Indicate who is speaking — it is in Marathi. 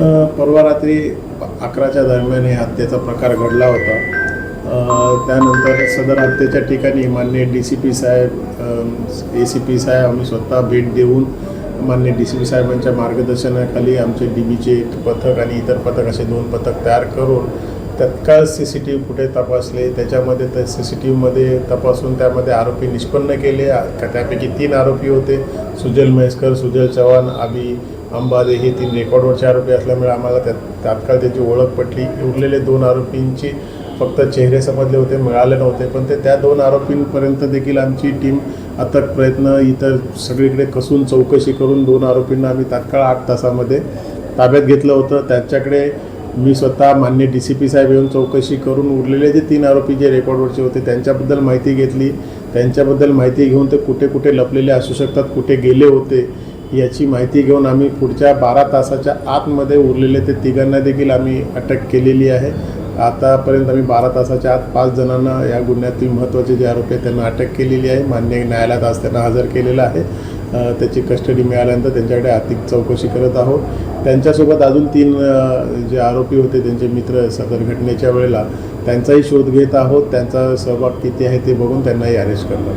Speaker 1: परवा रात्री अकराच्या दरम्यान हे हत्येचा प्रकार घडला होता. त्यानंतर सदर हत्येच्या ठिकाणी मान्य डी सी पी साहेब ए सी पी साहेब आम्ही स्वतः भेट देऊन मान्य डी सी पी साहेबांच्या मार्गदर्शनाखाली आमचे डी बीचे एक पथक आणि इतर पथक असे दोन पथक तयार करून तत्काळ C C T V footage तपासले. त्याच्यामध्ये त्या सी सी टी व्हीमध्ये तपासून त्यामध्ये आरोपी निष्पन्न केले. का- त्यापैकी तीन आरोपी होते. सुजल महेशकर सुजल चव्हाण आबी अंबादे हे तीन रेकॉर्डवरचे आरोपी असल्यामुळे आम्हाला त्या तात्काळ त्याची ओळख पटली. उरलेले दोन आरोपींची फक्त चेहरे समजले होते मिळाले नव्हते. पण ते त्या दोन आरोपींपर्यंत देखील आमची टीम अथक प्रयत्न इतर सगळीकडे कसून चौकशी करून दोन आरोपींना आम्ही तात्काळ आठ तासामध्ये ताब्यात घेतलं होतं. त्याच्याकडे मी स्वतः मान्य डी सी पी साहेब येऊन चौकशी करून उरलेले जे तीन आरोपी जे रेकॉर्डवरचे होते त्यांच्याबद्दल माहिती घेतली. त्यांच्याबद्दल माहिती घेऊन ते कुठे कुठे लपलेले असू शकतात कुठे गेले होते याची माहिती घेऊन आम्ही पुढच्या बारा तासाच्या आतमध्ये उरलेले ते तिघांना देखील आम्ही अटक केलेली आहे. आतापर्यंत आम्ही बारा तासाच्या आत पाच जणांना या गुन्ह्यातील महत्त्वाचे जे आरोपी आहेत त्यांना अटक केलेली आहे. मान्य न्यायालयात आज त्यांना हजर केलेलं आहे. त्याची कस्टडी मिळाल्यानंतर त्यांच्याकडे आर्थिक चौकशी करत आहोत. त्यांच्यासोबत अजून तीन जे आरोपी होते त्यांचे मित्र सदर घटनेच्या वेळेला त्यांचाही शोध घेत आहोत. त्यांचा सहभाग किती आहे ते बघून त्यांनाही अरेस्ट करणार